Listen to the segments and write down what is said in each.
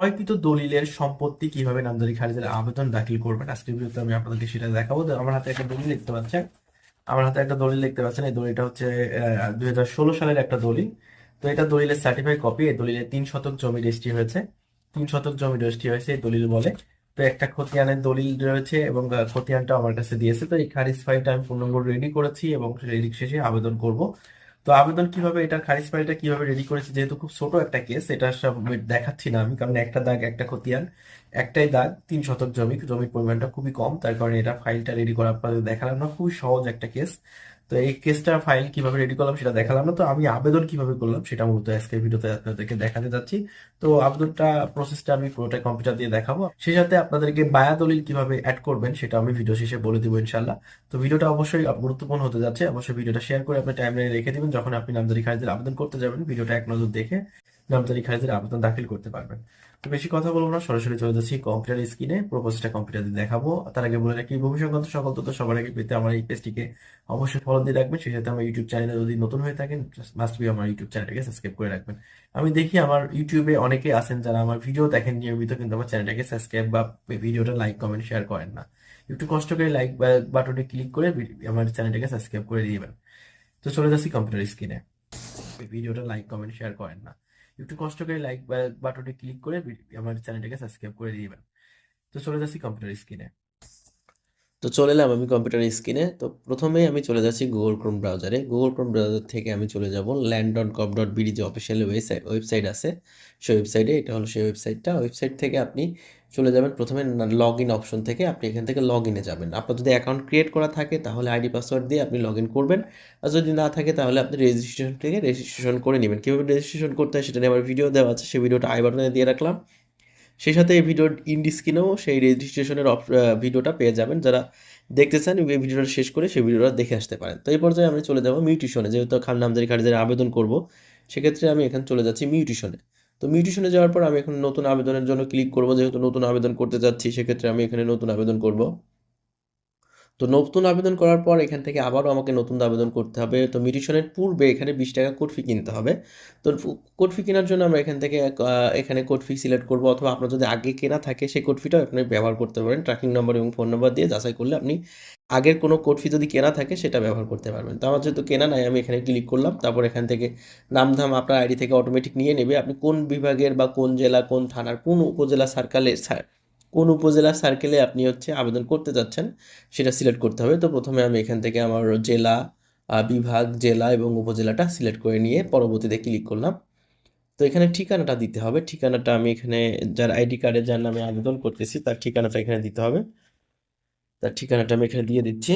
ক্রয়কৃত দলিলের সম্পত্তি কীভাবে নামজারি খারিজের আবেদন দাখিল করবেন? আজকের ভিডিওতে আমি আপনাদেরকে সেটা দেখাবো। তো আমার হাতে একটা দলিল দেখতে পাচ্ছেন। আমার হাতে একটা দলিল দেখতে পাচ্ছেন। এই দলিলটা হচ্ছে দুই হাজার ষোলো সালের একটা দলিল। তো এটা দলিলের সার্টিফাই কপি এই দলিলে তিন শতক জমি রেজিস্ট্রি হয়েছে। তিন শতক জমি রেজিস্ট্রি হয়েছে, এই দলিল বলে। তো একটা খতিয়ানের দলিল রয়েছে এবং খতিয়ানটা আমার কাছে দিয়েছে। তো এই খারিজ ফাইলটা আমি পূর্ণাঙ্গ রেডি করেছি এবং রেডি শেষে আবেদন করব। তো আবেদন কীভাবে এটা খারিজ ফাইলটা কীভাবে রেডি করেছে, যেহেতু খুব ছোট একটা কেস এটা সব দেখাচ্ছি না আমি, কারণ একটা দাগ, একটা খতিয়ান, একটাই দাগ, তিন শতক জমি, জমির পরিমাণটা খুবই কম, তার কারণে এটা ফাইলটা রেডি করা আপনাদের দেখালাম না, খুবই সহজ একটা কেস তো এই কেসটা ফাইল কীভাবে রেডি করলাম সেটা দেখালাম না। তো আমি আবেদন কীভাবে করলাম সেটা মূলত আজকের ভিডিওতে আপনাদেরকে দেখাতে যাচ্ছি। তো আবেদনটা প্রসেসটা আমি পুরোটা কম্পিউটার দিয়ে দেখাবো। সেই সাথে আপনাদেরকে বায়া দলিল কীভাবে অ্যাড করবেন সেটা আমি ভিডিও শেষে বলে দিব ইনশাল্লাহ তো ভিডিওটা অবশ্যই গুরুত্বপূর্ণ হতে যাচ্ছে। অবশ্যই ভিডিওটা শেয়ার করে আপনি টাইমলাইনে রেখে দিবেন। যখন আপনি নামজারি খারিজের আবেদন করতে যাবেন, ভিডিওটা এক নজর দেখে নামজারি খারিজের আবেদন দাখিল করতে পারবেন। তো বেশি কথা বলব না, সরাসরি চলে যাচ্ছি কম্পিউটার স্ক্রিনে প্রপোজটা কম্পিউটার দেখাবো। তার আগে বলে রাখি, ভূমি সকল তথ্য সবার আগে পেতে আমার এই পেজটিকে অবশ্যই ফলো দিয়ে রাখবেন। সেই সাথে আমার ইউটিউব চ্যানেলে যদি নতুন হয়ে থাকেন মাস্ট বি আমার ইউটিউব চ্যানেলটাকে সাবস্ক্রাইব করে রাখবেন। আমি দেখি আমার ইউটিউবে অনেকে আছেন যারা আমার ভিডিও দেখেন নিয়মিত, কিন্তু আমার চ্যানেলটাকে সাবস্ক্রাইব বা ভিডিওটা লাইক কমেন্ট শেয়ার করেন না। একটু কষ্ট করে লাইক বাটনে ক্লিক করে আমার চ্যানেলটাকে সাবস্ক্রাইব করে দিবেন। তো চলে যাচ্ছি কম্পিউটার স্ক্রিনে ভিডিওটা লাইক কমেন্ট শেয়ার করেন না। একটু কষ্ট করে লাইক বাটনে ক্লিক করে আমার চ্যানেলটাকে সাবস্ক্রাইব করে দিবেন। তো চলে যাচ্ছি কম্পিউটার স্ক্রিনে তো চলে এলাম আমি কম্পিউটার স্ক্রিনে তো প্রথমেই আমি চলে যাচ্ছি গুগল ক্রোম ব্রাউজারে গুগল ক্রোম ব্রাউজার থেকে আমি চলে যাব land dot com dot BD যে অফিসিয়াল ওয়েবসাইট ওয়েবসাইট আছে। সেই ওয়েবসাইটে এটা হলো সেই ওয়েবসাইটটা ওয়েবসাইট থেকে আপনি চলে যাবেন। প্রথমে লগ ইন অপশন থেকে আপনি এখান থেকে লগ ইনে যাবেন। আপনার যদি অ্যাকাউন্ট ক্রিয়েট করা থাকে, তাহলে আইডি পাসওয়ার্ড দিয়ে আপনি লগ ইন করবেন। আর যদি না থাকে, তাহলে আপনি রেজিস্ট্রেশন থেকে রেজিস্ট্রেশন করে নেবেন। কীভাবে রেজিস্ট্রেশন করতে হয় সেটা নিয়ে আমার ভিডিও দেওয়া আছে। সেই ভিডিওটা আই বাটনে দিয়ে রাখলাম। সেই সাথে এই ভিডিওর ইন্ডি স্ক্রিনেও সেই রেজিস্ট্রেশনের ভিডিওটা পেয়ে যাবেন। যারা দেখতে চান, এই ভিডিওটা শেষ করে সেই ভিডিওটা দেখে আসতে পারেন। তো এই পর্যায়ে আমি চলে যাব মিউটিশনে। যেহেতু খান নামজারি খারিজের আবেদন করব, সেক্ষেত্রে আমি এখানে চলে যাচ্ছি মিউটিশনে। তো মিউটিশনে যাওয়ার পর আমি এখন নতুন আবেদনের জন্য ক্লিক করব। যেহেতু নতুন আবেদন করতে যাচ্ছি সেক্ষেত্রে আমি এখানে নতুন আবেদন করব। তো নতুন আবেদন করার পর এখান থেকে আবারও আমাকে নতুন আবেদন করতে হবে। তো মিউটিশনের পূর্বে এখানে বিশ টাকা কোড ফি কিনতে হবে। তো কোড ফি কেনার জন্য আমরা এখান থেকে এখানে কোড ফি সিলেক্ট করব। অথবা আপনার যদি আগে কেনা থাকে, সেই কোড ফিটাও আপনি ব্যবহার করতে পারেন। ট্র্যাকিং নম্বর এবং ফোন নম্বর দিয়ে যাচাই করলে আপনি আগের কোনো কোড ফি যদি কেনা থাকে, সেটা ব্যবহার করতে পারবেন। তো আমার যেহেতু কেনা নাই, আমি এখানে ক্লিক করলাম, তারপর এখান থেকে নামধাম আপনার আইডি থেকে অটোমেটিক নিয়ে নেবে। আপনি কোন বিভাগের বা কোন জেলা, কোন থানার, কোন উপজেলা সার্কেলে কোন উপজেলা সার্কেলে আপনি হচ্ছে আবেদন করতে যাচ্ছেন, সেটা সিলেক্ট করতে হবে। তো প্রথমে আমি এখান থেকে আমার জেলা বিভাগ, জেলা এবং উপজেলাটা সিলেক্ট করে নিয়ে পরবর্তীতে ক্লিক করলাম। তো এখানে ঠিকানাটা দিতে হবে। ঠিকানাটা আমি এখানে, যার আইডি কার্ডে যার নামে আবেদন করতেছি, তার ঠিকানাটা এখানে দিতে হবে। তার ঠিকানাটা আমি এখানে দিয়ে দিচ্ছি।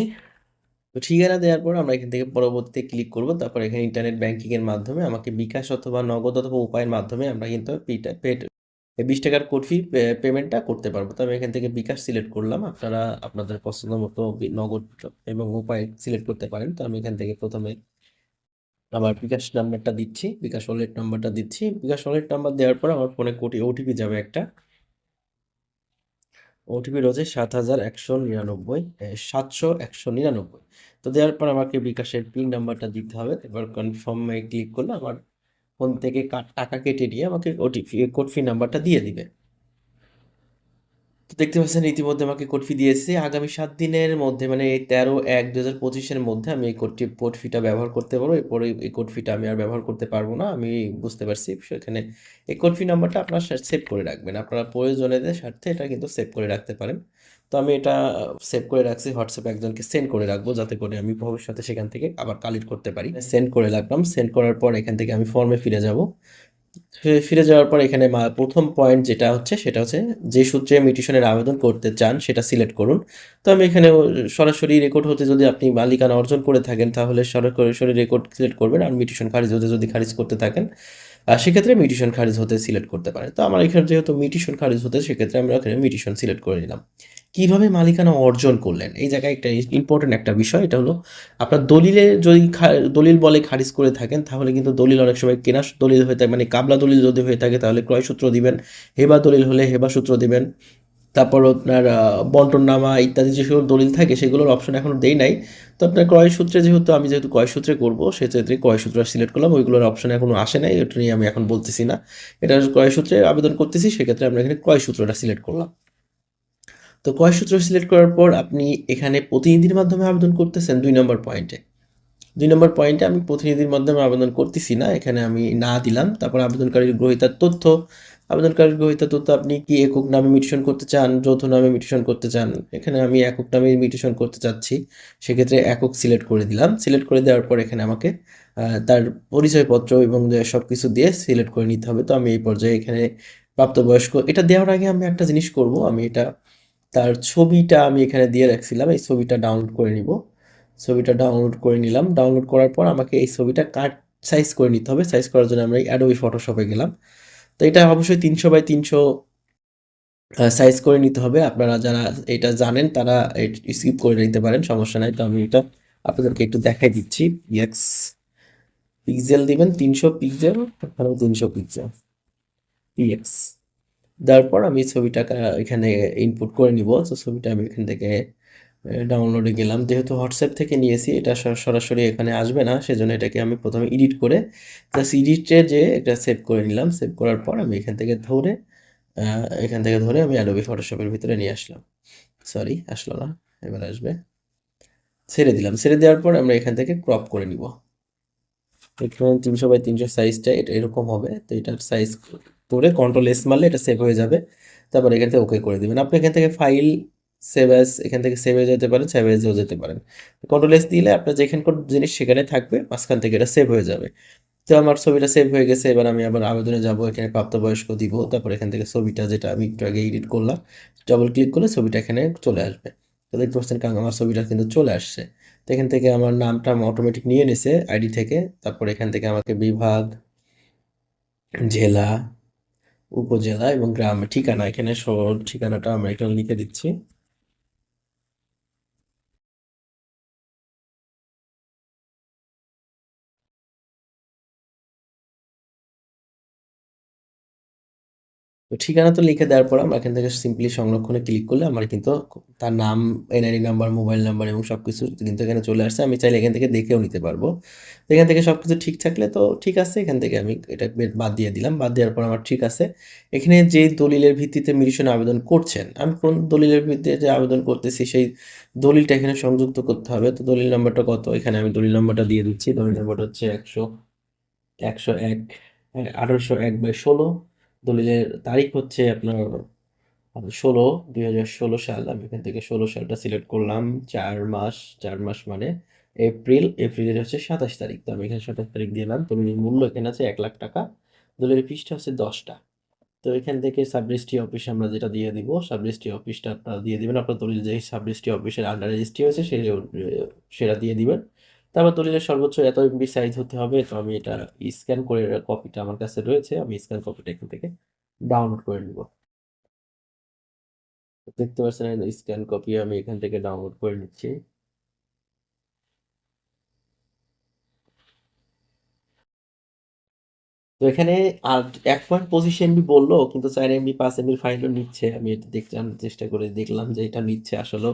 তো ঠিকানা দেওয়ার পর আমরা এখান থেকে পরবর্তীতে ক্লিক করব। তারপর এখানে ইন্টারনেট ব্যাংকিং এর মাধ্যমে আমাকে বিকাশ অথবা নগদ অথবা উপায়ের মাধ্যমে আমরা কিন্তু পেটা পেড বিশ টাকার কোড ফি পেমেন্টটা করতে পারব। তো আমি এখান থেকে বিকাশ সিলেক্ট করলাম। আপনারা আপনাদের পছন্দ মতো নগদ এবং উপায় সিলেক্ট করতে পারেন। তো আমি এখান থেকে প্রথমে আমার বিকাশ নাম্বারটা দিচ্ছি। বিকাশ ওয়ালেট নাম্বারটা দিচ্ছি। বিকাশ ওয়ালেট নাম্বার দেওয়ার পর আমার ফোনে কোটি ওটিপি যাবে একটা। ওটিপি রয়েছে সাত হাজার একশো নিরানব্বই সাতশো একশো নিরানব্বই। তো দেওয়ার পর আমাকে বিকাশের পিন নাম্বারটা দিতে হবে। এবার কনফার্মে ক্লিক করলে আমার ফোন থেকে টাকা কেটে নিয়ে আমাকে ওটিপি কোড ফি নাম্বারটা দিয়ে দিবে। তো দেখতে পাচ্ছেন ইতিমধ্যে আমাকে কোড ফি দিয়েছে। আগামী সাত দিনের মধ্যে মানে এই তেরো এক দু হাজার পঁচিশের মধ্যে আমি এই কোডটি কোড ফিটা ব্যবহার করতে পারব। এরপরে এই কোড ফিটা আমি আর ব্যবহার করতে পারব না। আমি বুঝতে পারছি সেখানে এই কোড ফি নাম্বারটা আপনার সেভ করে রাখবেন। আপনারা প্রয়োজনের স্বার্থে এটা কিন্তু সেভ করে রাখতে পারেন। তো আমি এটা সেভ করে রাখছি। হোয়াটসঅ্যাপে একজনকে সেন্ড করে রাখব যাতে করে আমি ভবিষ্যতে সেখান থেকে আবার কালেক্ট করতে পারি। সেন্ড করে রাখলাম। সেন্ড করার পর এখান থেকে আমি ফর্মে ফিরে যাব। ফিরে যাওয়ার পর এখানে প্রথম পয়েন্ট যেটা হচ্ছে, সেটা হচ্ছে যে সূত্রে মিউটেশনের আবেদন করতে চান, সেটা সিলেক্ট করুন। তো আমি এখানে সরাসরি রেকর্ড হতে যদি আপনি মালিকানা অর্জন করে থাকেন, তাহলে সরাসরি রেকর্ড সিলেক্ট করবেন আর মিউটেশন খারিজ হতে যদি খারিজ করতে থাকেন সেক্ষেত্রে মিউটেশন খারিজ হতে সিলেক্ট করতে পারেন। তো আমার এখানে যেহেতু মিউটেশন খারিজ হতে, সেক্ষেত্রে আমরা এখানে মিউটেশন সিলেক্ট করে নিলাম। কীভাবে মালিকানা অর্জন করলেন? এই জায়গায় একটা ইম্পর্টেন্ট একটা বিষয়, এটা হলো আপনার দলিলে যদি দলিল বলে খারিজ করে থাকেন, তাহলে কিন্তু দলিল অনেক সময় কেনা দলিল হয়ে থাকে মানে কাবলা দলিল যদি হয়ে থাকে, তাহলে ক্রয় সূত্র দিবেন, হেবা দলিল হলে হেবা সূত্র দিবেন, তারপর আপনার বন্টননামা ইত্যাদি যে দলিল থাকে, সেগুলোর অপশন এখনও দেই নাই, তো আপনার ক্রয় সূত্রে যেহেতু আমি যেহেতু ক্রয় সূত্রে করব, সেক্ষেত্রে ক্রয় সূত্র সিলেক্ট করলাম, ওইগুলোর অপশন এখনও আসে নাই ওটা নিয়ে আমি এখন বলতেছি না। এটা ক্রয় সূত্রে আবেদন করতেছি, সেক্ষেত্রে আমরা এখানে ক্রয় সূত্রটা সিলেক্ট করলাম। তো ক্রয় সূত্র সিলেক্ট করার পর আপনি এখানে প্রতিনিধির মাধ্যমে আবেদন করতেছেন দুই নম্বর পয়েন্টে। দুই নম্বর পয়েন্টে আমি প্রতিনিধির মাধ্যমে আবেদন করতেছি না, এখানে আমি না দিলাম। তারপর আবেদনকারীর গ্রহীতার তথ্য, আবেদনকারীর গ্রহীতার তথ্য, আপনি কি একক নামে মিউটেশন করতে চান, যৌথ নামে মিউটেশন করতে চান, এখানে আমি একক নামে মিউটেশন করতে চাচ্ছি, সেক্ষেত্রে একক সিলেক্ট করে দিলাম। সিলেক্ট করে দেওয়ার পর এখানে আমাকে তার পরিচয়পত্র এবং সব কিছু দিয়ে সিলেক্ট করে নিতে হবে। তো আমি এই পর্যায়ে এখানে প্রাপ্তবয়স্ক, এটা দেওয়ার আগে আমি একটা জিনিস করব, আমি এটা তার ছবিটা আমি এখানে দিয়ে রাখছিলাম, এই ছবিটা ডাউনলোড করে নিব। ছবিটা ডাউনলোড করে নিলাম। ডাউনলোড করার পর আমাকে এই ছবিটা কাট সাইজ করে নিতে হবে। সাইজ করার জন্য আমরা অ্যাডোবি ফটোশপে গেলাম। তো এটা অবশ্যই তিনশো বাই তিনশো সাইজ করে নিতে হবে। আপনারা যারা এটা জানেন, তারা স্কিপ করে নিতে পারেন, সমস্যা নাই। তো আমি এটা আপনাদেরকে একটু দেখাই দিচ্ছি। এক্স পিক্সেল দিবেন, তিনশো পিক্সেল তিনশো পিক্সেল পিএক্স দেওয়ার পর আমি ছবিটাকে এখানে ইনপুট করে নিব। তো ছবিটা আমি এখান থেকে ডাউনলোডে গেলাম। যেহেতু হোয়াটসঅ্যাপ থেকে নিয়েছি, এটা সরাসরি এখানে আসবে না, সেজন্য এটাকে আমি প্রথমে এডিট করে জাস্ট এডিটে যে এটা সেভ করে নিলাম সেভ করার পর আমি এখান থেকে ধরে এখান থেকে ধরে আমি অ্যাডোবি ফটোশপের ভিতরে নিয়ে আসলাম। সরি আসলো না, এবার আসবে। ছেড়ে দিলাম। ছেড়ে দেওয়ার পর আমরা এখান থেকে ক্রপ করে নিব। এখানে তিনশো বাই তিনশো সাইজটা এটা এরকম হবে। তো এটার সাইজ করে কন্ট্রোল এস মারলে এটা সেভ হয়ে যাবে। তারপর এখান থেকে ওকে করে দিবেন। আপনি এখান থেকে ফাইল সেভ অ্যাজ এখান থেকে সেভ হয়ে যেতে পারেন সেভ এজেও যেতে পারেন। কন্ট্রোল এস দিলে আপনার যেখানকার জিনিস সেখানে থাকবে, মাঝখান থেকে এটা সেভ হয়ে যাবে। তো আমার ছবিটা সেভ হয়ে গেছে, এবার আমি আবার আবেদনে যাব, এখানে প্রাপ্তবয়স্ক দিব, তারপর এখান থেকে ছবিটা যেটা আমি একটু আগে এডিট করলাম ডবল ক্লিক করলে ছবিটা এখানে চলে আসবে। তো দেখতে পাচ্ছেন কারণ আমার ছবিটা কিন্তু চলে আসছে। তো এখান থেকে আমার নামটা আমি অটোমেটিক নিয়ে নিছে আইডি থেকে, তারপর এখান থেকে আমাকে বিভাগ, জেলা উপজেলা এবং গ্রাম ঠিকানা। এখানে শহর ঠিকানাটা আমরা এখানে লিখে দিচ্ছি। তো ঠিকানা তো লিখে দেওয়ার পর আমরা এখান থেকে সিম্পলি সংরক্ষণে ক্লিক করলে আমার কিন্তু তার নাম এনআইডি নাম্বার মোবাইল নাম্বার এবং সব কিছু কিন্তু এখানে চলে আসছে। আমি চাইলে এখান থেকে দেখেও নিতে পারব। তো এখান থেকে সব কিছু ঠিক থাকলে তো ঠিক আছে, এখান থেকে আমি এটা বাদ দিয়ে দিলাম। বাদ দেওয়ার পর আমার ঠিক আছে। এখানে যে দলিলের ভিত্তিতে মিউটেশন আবেদন করছেন, আমি কোন দলিলের ভিত্তিতে যে আবেদন করতেছি সেই দলিলটা এখানে সংযুক্ত করতে হবে। তো দলিল নাম্বারটা কত? এখানে আমি দলিল নাম্বারটা দিয়ে দিচ্ছি। দলিল নাম্বারটা হচ্ছে একশো একশো এক, আঠারোশো এক বাই ষোলো। দলিলের তারিখ হচ্ছে আপনার ষোলো, দুই হাজার ষোলো সাল। আমি এখান থেকে ষোলো সালটা সিলেক্ট করলাম, চার মাস চার মাস মানে এপ্রিল এপ্রিলের হচ্ছে সাতাশ তারিখ। তো আমি এখানে সাতাশ তারিখ দিলাম। দলিলের মূল্য এখানে আছে এক লাখ টাকা। দলিলের পৃষ্ঠা হচ্ছে দশটা। তো এখান থেকে সাব রেজিস্ট্রি অফিসে আমরা যেটা দিয়ে দিব সাব রেজিস্ট্রি অফিসটা আপনারা দিয়ে দিবেন। আপনার দলিল যে সাব রেজিস্ট্রি অফিসের আন্ডার রেজিস্ট্রি হয়েছে, সেই, সেটা দিয়ে দিবেন। তারপর দলিলের সর্বোচ্চ এত এমবি সাইজ হতে হবে, তো আমি এটা স্ক্যান করে কপিটা আমার কাছে রয়েছে, আমি স্ক্যান কপিটা এখান থেকে ডাউনলোড করে নিব। দেখতে পাচ্ছেন স্ক্যান কপি আমি এখান থেকে ডাউনলোড করে নিচ্ছি। তো এখানে আর এক পয়েন্ট পঁচিশ এমবি বলল, কিন্তু চার এমবি পাঁচ এমবির ফাইলও নিচ্ছে। আমি এটা দেখতে চেষ্টা করে দেখলাম যে এটা নিচ্ছে আসলে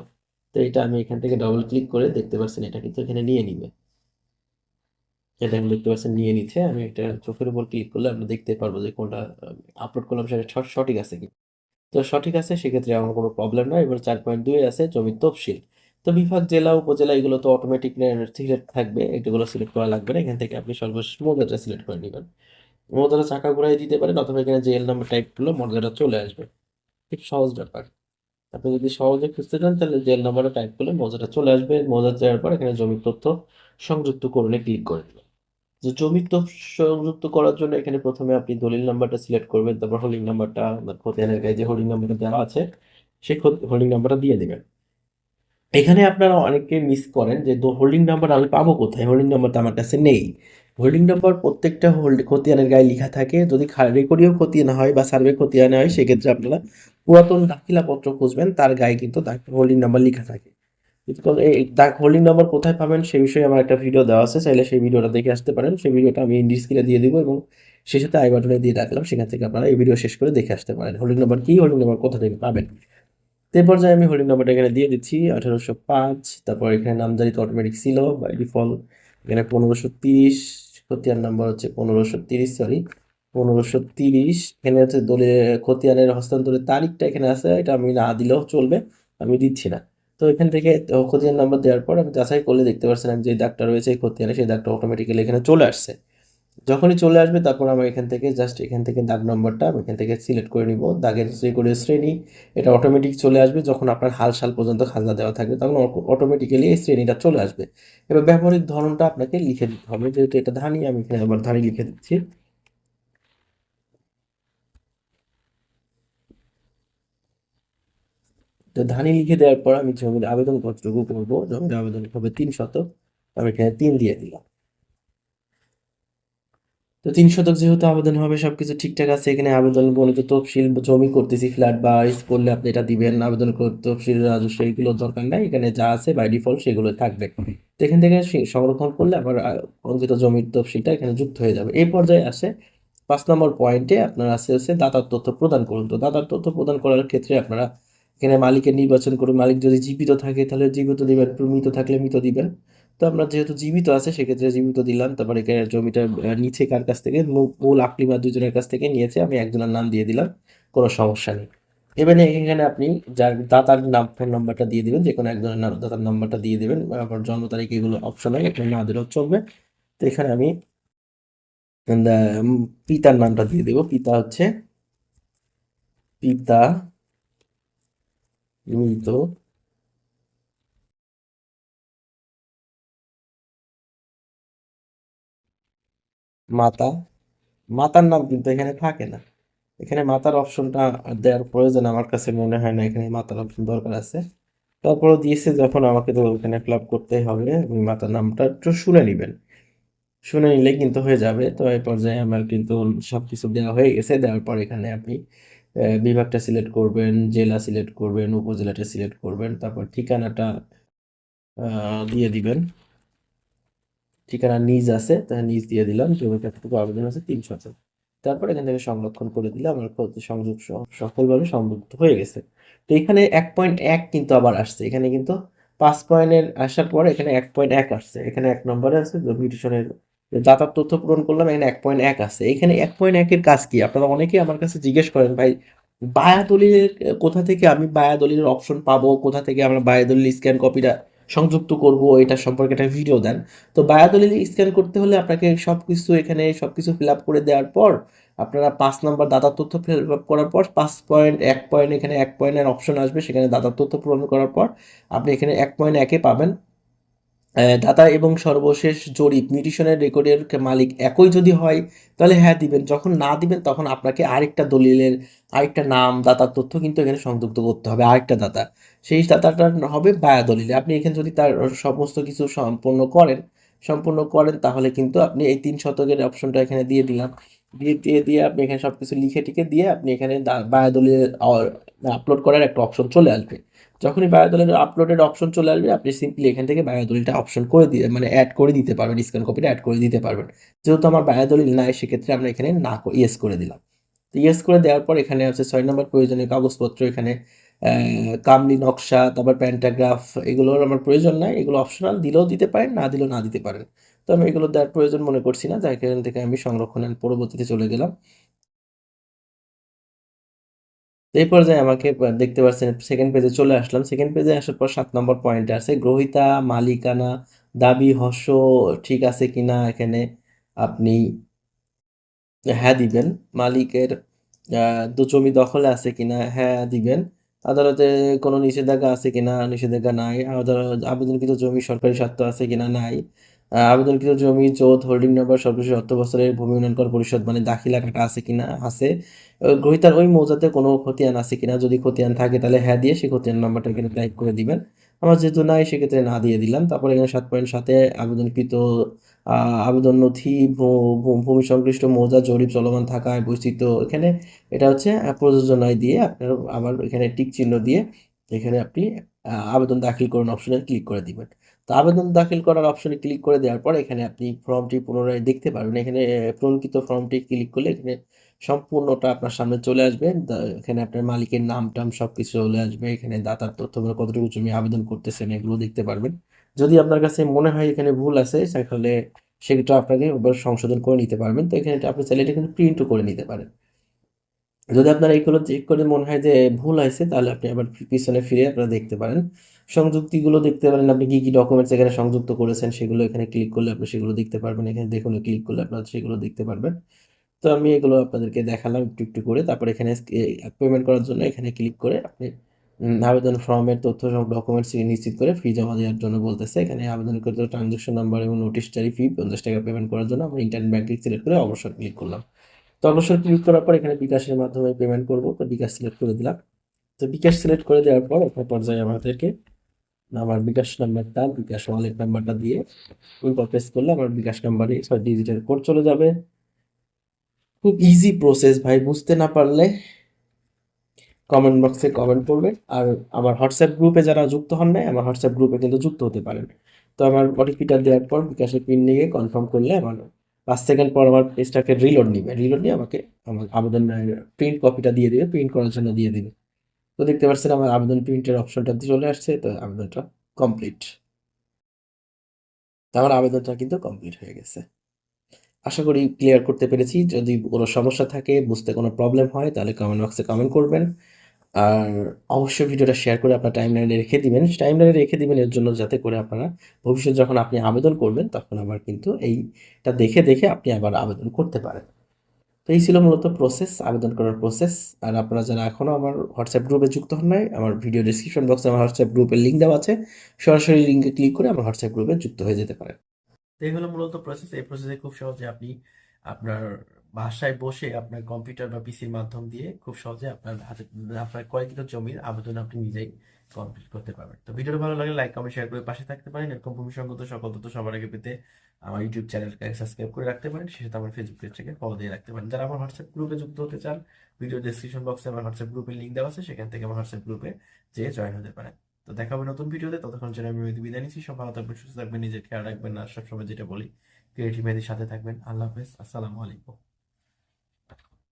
তো এটা আমি এখান থেকে ডবল ক্লিক করে দেখতে পাচ্ছেন এটা কিন্তু এখানে নিয়ে নিবে। এটা আমি দেখতে পাচ্ছেন নিয়ে নিচ্ছে, আমি এটা চোখের উপর ক্লিক করলে আমরা দেখতে পারব যে কোনটা আপলোড করলাম সেটা সঠিক আছে কি। তো সঠিক আছে, সেক্ষেত্রে আমার কোনো প্রবলেম নয় এবার চার পয়েন্ট দুই আছে জমির তফসিল। তো বিভাগ, জেলা, উপজেলা এগুলো তো অটোমেটিক সিলেক্ট থাকবে, এগুলো সিলেক্ট করা লাগবে না। এখান থেকে আপনি সর্বশেষ মৌজাটা সিলেক্ট করে নেবেন। মৌজাটা চাকা ঘুরাই দিতে পারেন, অথবা এখানে জেল নাম্বার টাইপ করলে মৌজাটা চলে আসবে। খুব সহজ ব্যাপার। আপনি যদি সহজে খুঁজতে চান, তাহলে জেল নাম্বারটা টাইপ করলে মজাটা চলে আসবে। মৌজা যাওয়ার পর এখানে জমির তথ্য সংযুক্ত করলে ক্লিক করে দেবেন। যে জমির তথ্য সংযুক্ত করার জন্য এখানে প্রথমে আপনি দলিল নাম্বারটা সিলেক্ট করবেন, তারপর হোল্ডিং নাম্বারটা খতিয়ানের গায়ে যে হোল্ডিং নাম্বারটা দেওয়া আছে, সেই হোল্ডিং নাম্বারটা দিয়ে দেবেন। এখানে আপনারা অনেকে মিস করেন যে হোল্ডিং নাম্বার আমি পাবো কোথায়? হোল্ডিং নাম্বারটা আমার কাছে নেই। হোল্ডিং নাম্বার প্রত্যেকটা হোল্ড খতিয়ানের গায়ে লেখা থাকে। যদি রেকর্ডিও খতিয়ান হয় বা সার্ভে খতিয়ানে হয়, সেক্ষেত্রে আপনারা পুরাতন দাখিলাপত্র খুঁজবেন। তার গায়ে কিন্তু হোল্ডিং নাম্বার লেখা থাকে। হোল্ডিং নাম্বার কোথায় পাবেন সেই বিষয়ে আমার একটা ভিডিও দেওয়া আছে। চাইলে সেই ভিডিওটা দেখে আসতে পারেন। সেই ভিডিওটা আমি ইন্ডি স্ক্রিনে দিয়ে দিব এবং সেই সাথে আই বাটনে দিয়ে রাখলাম। সেখান থেকে আপনারা এই ভিডিও শেষ করে দেখে আসতে পারেন। হোল্ডিং নাম্বার কি হোল্ডিং নাম্বার কোথা থেকে পাবেন? তো এই পর্যায়ে আমি হোল্ডিং নাম্বারটা এখানে দিয়ে দিচ্ছি, আঠারোশো পাঁচ। তারপর এখানে নামজারি অটোমেটিক ছিল বাই ডিফল্ট এখানে পনেরোশো তিরিশ। খতিয়ান নাম্বার হচ্ছে পনেরোশো তিরিশ সরি পনেরোশো তিরিশ। এখানে হচ্ছে দলে খতিয়ানের হস্তান্তরের তারিখটা এখানে আছে, এটা আমি না দিলেও চলবে, আমি দিচ্ছি না। তো এখান থেকে খতিয়ান নাম্বার দেওয়ার পর আমি যাচাই করলে দেখতে পাচ্ছিলাম যে দাগটা রয়েছে, এই খতিয়ানে সেই দাগটা অটোমেটিক্যালি এখানে চলে আসছে। যখনই চলে আসবে, তারপর আমি এখান থেকে জাস্ট এখান থেকে দাগ নম্বরটা আমি এখান থেকে সিলেক্ট করে নিব। দাগের যে করে শ্রেণি, এটা অটোমেটিক চলে আসবে। যখন আপনার হাল সাল পর্যন্ত খাজনা দেওয়া থাকবে, তখন অটোমেটিক্যালি এই শ্রেণীটা চলে আসবে। এবার ব্যবহারিক ধরনটা আপনাকে লিখে দিতে হবে। যেহেতু এটা ধানি, আমি এখানে আবার ধানি লিখে দিচ্ছি। তো ধানি লিখে দেওয়ার পর আমি জমির আবেদনপত্রটুকু করব। জমির আবেদন হবে তিন শতক। আমি এখানে তিন দিয়ে দিলাম। তো তিন শতক যেহেতু আবেদন হবে সবকিছু ঠিকঠাক আছে এখানে আবেদন বর্ণিত তফসিল জমি করতেছি ফ্ল্যাট বা করলে আপনি এটা দিবেন আবেদন তফসিল রাজস্ব এগুলো দরকার নাই এখানে যা আছে বাই ডিফল্ট সেগুলো থাকবে। তো এখান থেকে সংরক্ষণ করলে আবার অঙ্কিত জমির তফসিলটা এখানে যুক্ত হয়ে যাবে। এই পর্যায়ে আসে পাঁচ নম্বর পয়েন্টে আপনার আছে হচ্ছে দাতার তথ্য প্রদান করুন। তো দাতার তথ্য প্রদান করার ক্ষেত্রে আপনারা এখানে মালিকের নির্বাচন করুন। মালিক যদি জীবিত থাকে তাহলে জীবিত দিবেন মৃত থাকলে মৃত দিবেন। তো আমরা যেহেতু জীবিত আছে, সেক্ষেত্রে জীবিত দিলাম। তারপরে জমিটা নিচে কার কাছ থেকে? মূল আকলিমা দুজনের কাছ থেকে নিয়েছে। আমি একজনের নাম দিয়ে দিলাম, কোনো সমস্যা নেই। এবারে এখানে আপনি যার দাতার নাম ফোন নাম্বারটা দিয়ে দিবেন, যে কোনো একজনের নাম, দাতার নাম্বারটা দিয়ে দেবেন। আবার জন্ম তারিখ এগুলো অপশন হয়, এখানে না দিলেও চলবে। তো এখানে আমি পিতার নামটা দিয়ে দেবো। পিতা হচ্ছে, পিতা, মৃত মাতা, মাতার নাম কিন্তু এখানে থাকে না। এখানে মাতার অপশনটা দেওয়ার প্রয়োজন আমার কাছে মনে হয় না, এখানে মাতার অপশন দরকার আছে। তারপরও দিয়েছে যখন আমাকে তো ওখানে ফিল আপ করতেই হবে, ওই মাতার নামটা একটু শুনে নেবেন। শুনে নিলে কিন্তু হয়ে যাবে। তো এই পর্যায়ে আমার কিন্তু সব কিছু দেওয়া হয়ে গেছে। দেওয়ার পর এখানে আপনি বিভাগটা সিলেক্ট করবেন, জেলা সিলেক্ট করবেন, উপজেলাটা সিলেক্ট করবেন, তারপর ঠিকানাটা দিয়ে দিবেন। ঠিকানা নিজ আছে, তাহলে নিজ দিয়ে দিলাম জমি কতটুকু আবেদন আছে, তিনশো আছে তারপর এখান থেকে সংরক্ষণ করে দিলে আমার সংযোগ সফলভাবে সংযুক্ত হয়ে গেছে। তো এখানে এক পয়েন্ট এক কিন্তু আবার আসছে। এখানে কিন্তু পাঁচ পয়েন্টের আসার পর এখানে এক পয়েন্ট এক আসছে। এখানে এক নম্বরে আছে মিউটেশনের যাতায়াত তথ্য পূরণ করলাম, এখানে এক পয়েন্ট এক আছে। এখানে এক পয়েন্ট একের কাজ কি? আপনারা অনেকেই আমার কাছে জিজ্ঞেস করেন, ভাই বায়া দলিলের কোথা থেকে আমি বায়া দলিলের অপশন পাবো? কোথা থেকে আমরা বায়া দলিল স্ক্যান কপিটা সংযুক্ত করব, এটা সম্পর্কে একটা ভিডিও দেন। তো বায়া স্ক্যান করতে হলে আপনাকে সব কিছু এখানে সব কিছু ফিল আপ করে দেওয়ার পর, আপনারা পাঁচ নম্বর দাতার তথ্য ফিল আপ করার পর, পাঁচ পয়েন্ট এক পয়েন্ট এখানে এক পয়েন্টের অপশন আসবে, সেখানে দাতার তথ্য পূরণ করার পর, আপনি এখানে এক পয়েন্ট একে পাবেন। দাতা এবং সর্বশেষ জরিপ, মিউটেশনের রেকর্ডের মালিক একই যদি হয়, তাহলে হ্যাঁ দিবেন। যখন না দিবেন, তখন আপনাকে আরেকটা দলিলের, আরেকটা নাম, দাতার তথ্য কিন্তু এখানে সংযুক্ত করতে হবে, আরেকটা দাতা। সেই দাতাটা হবে বায়া দলিলে। আপনি এখানে যদি তার সমস্ত কিছু সম্পূর্ণ করেন সম্পূর্ণ করেন, তাহলে কিন্তু আপনি এই তিন শতকের অপশনটা এখানে দিয়ে দিলাম। দিয়ে দিয়ে দিয়ে আপনি এখানে সব কিছু লিখে টিকে দিয়ে আপনি এখানে বায়া দলিলে আপলোড করার একটা অপশন চলে আসবে। যখনই বায়োদলিল আপলোডের অপশন চলে আসবে, আপনি সিম্পলি এখান থেকে বায়োদলিলটা অপশন করে দিয়ে মানে অ্যাড করে দিতে পারবেন স্ক্যান কপিটা অ্যাড করে দিতে পারবেন। যেহেতু আমার বায়োদলিল নাই, সেক্ষেত্রে আমরা এখানে না ইয়েস করে দিলাম। তো ইয়েস করে দেওয়ার পর এখানে আছে ছয় নম্বর প্রয়োজনীয় কাগজপত্র এখানে কামলি নকশা, তারপর প্যান্টাগ্রাফ এগুলোর আমার প্রয়োজন নাই। এগুলো অপশনাল দিলেও দিতে পারেন, না দিলেও না দিতে পারেন। তো আমি এগুলো দেওয়ার প্রয়োজন মনে করছি না যার এখান থেকে আমি সংরক্ষণের পরবর্তীতে চলে গেলাম। এই পর্যায়ে আমাকে দেখতে পাচ্ছেন সেকেন্ড পেজে চলে আসলাম। সেকেন্ড পেজে আসার পর সাত নম্বর পয়েন্টে আছে, গ্রহিতা, মালিকানা, দাবি হস্য ঠিক আছে কিনা এখানে আপনি হ্যাঁ দিবেন। মালিকের জমি দখলে আছে কিনা হ্যাঁ দিবেন। আদালতে কোনো নিষেধাজ্ঞা আছে কিনা নিষেধাজ্ঞা নাই। আদালত আবেদনকৃত জমি সরকারি স্বার্থ আছে কিনা নাই। আবেদনকৃত জমি জোত হোল্ডিং নাম্বার সর্বশেষ অর্থ বছরের ভূমি উন্নয়ন কর পরিষদ মানে দাখিলা কাটা আছে কিনা, আছে। গ্রহীতার ওই মৌজাতে কোনো খতিয়ান আছে কিনা, যদি খতিয়ান থাকে তাহলে হ্যাঁ দিয়ে সেই খতিয়ান নাম্বারটা এখানে টাইপ করে দিবেন। আমার যেহেতু নাই, সেক্ষেত্রে না দিয়ে দিলাম। তারপর এখানে সাত পয়েন্ট সাথে আবেদনকৃত আবেদন নথি ভূমি সংশ্লিষ্ট মৌজা, জরিপ চলমান থাকায় বৈচিত্র্য এখানে, এটা হচ্ছে প্রযোজনায় দিয়ে আপনার আবার এখানে টিক চিহ্ন দিয়ে এখানে আপনি আবেদন দাখিল করুন অপশনে ক্লিক করে দিবেন। তো আবেদন দাখিল করার অপশনে ক্লিক করে দেওয়ার পর এখানে আপনি ফর্মটি পুনরায় দেখতে পারবেন। এখানে পূরণকৃত ফর্মটি ক্লিক করলে এখানে সম্পূর্ণটা আপনার সামনে চলে আসবে। এখানে আপনার মালিকের নাম টাম সব কিছু চলে আসবে। এখানে দাতার তথ্যগুলো কতটুকু জমি আবেদন করতেছেন এগুলো দেখতে পারবেন। যদি আপনার কাছে মনে হয় এখানে ভুল আছে, তাহলে সেটা আপনাকে সংশোধন করে নিতে পারবেন। তো এখানে আপনি চাইলে এটা কিন্তু প্রিন্টও করে নিতে পারেন। যদি আপনার এইগুলো চেক করে মনে হয় যে ভুল আছে তাহলে আপনি আবার পিছনে ফিরে আপনারা দেখতে পারেন। সংযুক্তিগুলো দেখতে পারেন, আপনি কী কী ডকুমেন্টস এখানে সংযুক্ত করেছেন সেগুলো এখানে ক্লিক করলে আপনি সেগুলো দেখতে পারবেন। এখানে দেখুন ক্লিক করলে আপনারা সেগুলো দেখতে পারবেন। তো আমি এগুলো আপনাদেরকে দেখালাম একটু একটু করে। তারপর এখানে পেমেন্ট করার জন্য এখানে ক্লিক করে আপনি আবেদন ফর্মের তথ্য সব ডকুমেন্টস নিশ্চিত করে ফি জমা দেওয়ার জন্য বলতেছে। এখানে আবেদন করতে ট্রানজ্যাকশন নাম্বার এবং নোটিশ চারি ফি পঞ্চাশ টাকা পেমেন্ট করার জন্য আমরা ইন্টারনেট ব্যাংকিং সিলেক্ট করে অবসর ক্লিক করলাম। অবসর ক্লিক করার পর এখানে বিকাশের মাধ্যমে পেমেন্ট করব। তো বিকাশ সিলেক্ট করে দিলাম। তো বিকাশ সিলেক্ট করে দেওয়ার পর একটা পর্যায়ে আমাদেরকে আমার বিকাশ নাম্বারটা বিকাশ ওয়ালেট নাম্বারটা দিয়ে উইপা প্রেস করলে আমার বিকাশ নাম্বারে ছয় ডিজিটের কোড চলে যাবে। খুব ইজি প্রসেস ভাই, বুঝতে না পারলে কমেন্ট বক্সে কমেন্ট করবেন। আর আমার হোয়াটসঅ্যাপ গ্রুপে যারা যুক্ত হন নাই, আমার হোয়াটসঅ্যাপ গ্রুপে কিন্তু যুক্ত হতে পারেন। তো আমার ওটিপিটা দেওয়ার পর বিকাশের পিন নিয়ে কনফার্ম করলে আমার পাঁচ সেকেন্ড পর আমার পেজটাকে রিলোড নিবে। রিলোড নিয়ে আমাকে আমার আবেদন প্রিন্ট কপিটা দিয়ে দিবে প্রিন্ট করার জন্য দিয়ে দিবে। তো দেখতে পাচ্ছেন আমার আবেদন প্রিন্টের অপশনটা চলে আসছে, তো আবেদনটা কমপ্লিট আমার আবেদনটা কিন্তু কমপ্লিট হয়ে গেছে। আশা করি ক্লিয়ার করতে পেরেছি। যদি কোনো সমস্যা থাকে, বুঝতে কোনো প্রবলেম হয়, তাহলে কমেন্ট বক্সে কমেন্ট করবেন। আর অবশ্যই ভিডিওটা শেয়ার করে আপনার টাইম লাইনে রেখে দিবেন। টাইম লাইনে রেখে দিবেন, এর জন্য যাতে করে আপনারা ভবিষ্যৎ যখন আপনি আবেদন করবেন, তখন আবার কিন্তু এইটা দেখে দেখে আপনি আবার আবেদন করতে পারেন। তো এই ছিল মূলত প্রসেস আবেদন করার প্রসেস আর আপনারা যারা এখনও আমার হোয়াটসঅ্যাপ গ্রুপে যুক্ত হন নাই, আমার ভিডিও ডিসক্রিপশন বক্সে আমার হোয়াটসঅ্যাপ গ্রুপের লিঙ্ক দেওয়া আছে। সরাসরি লিঙ্কে ক্লিক করে আমার হোয়াটসঅ্যাপ গ্রুপে যুক্ত হয়ে যেতে পারেন। তো এই হলো মূলত প্রসেস এই প্রসেসে খুব সহজে আপনি আপনার বাসায় বসে আপনার কম্পিউটার বা পিসির মাধ্যম দিয়ে খুব সহজে আপনার আপনার কয়েকটা জমির আবেদন আপনি নিজেই কমপ্লিট করতে পারবেন। তো ভিডিওটা ভালো লাগলে লাইক কমেন্ট শেয়ার করে পাশে থাকতে পারেন। এরকম ভূমিসঙ্গত সকল তথ্য সবার আগে পেতে আমার ইউটিউব চ্যানেলকে সাবস্ক্রাইব করে রাখতে পারেন। সাথে আমার ফেসবুক পেজটাকে ফলো দিয়ে রাখতে পারেন। যারা আমার হোয়াটসঅ্যাপ গ্রুপে যুক্ত হতে চান ভিডিও ডেসক্রিপশন বক্সে আমার হোয়াটসঅ্যাপ গ্রুপের লিঙ্ক দেওয়া আছে। সেখান থেকে আমার হোয়াটসঅ্যাপ গ্রুপে যেয়ে জয়েন হতে পারেন। তো দেখা হবে নতুন ভিডিওতে ততক্ষণ জন্য আমি বিদায় নিচ্ছি। সব ভালো থাকবেন, সুস্থ থাকবেন, নিজের খেয়াল রাখবেন। না সবসময় যেটা বলি ক্রিয়েটিভ মেয়েদের সাথে থাকবেন। আল্লাহ হাফেজ। আসসালামু আলাইকুম।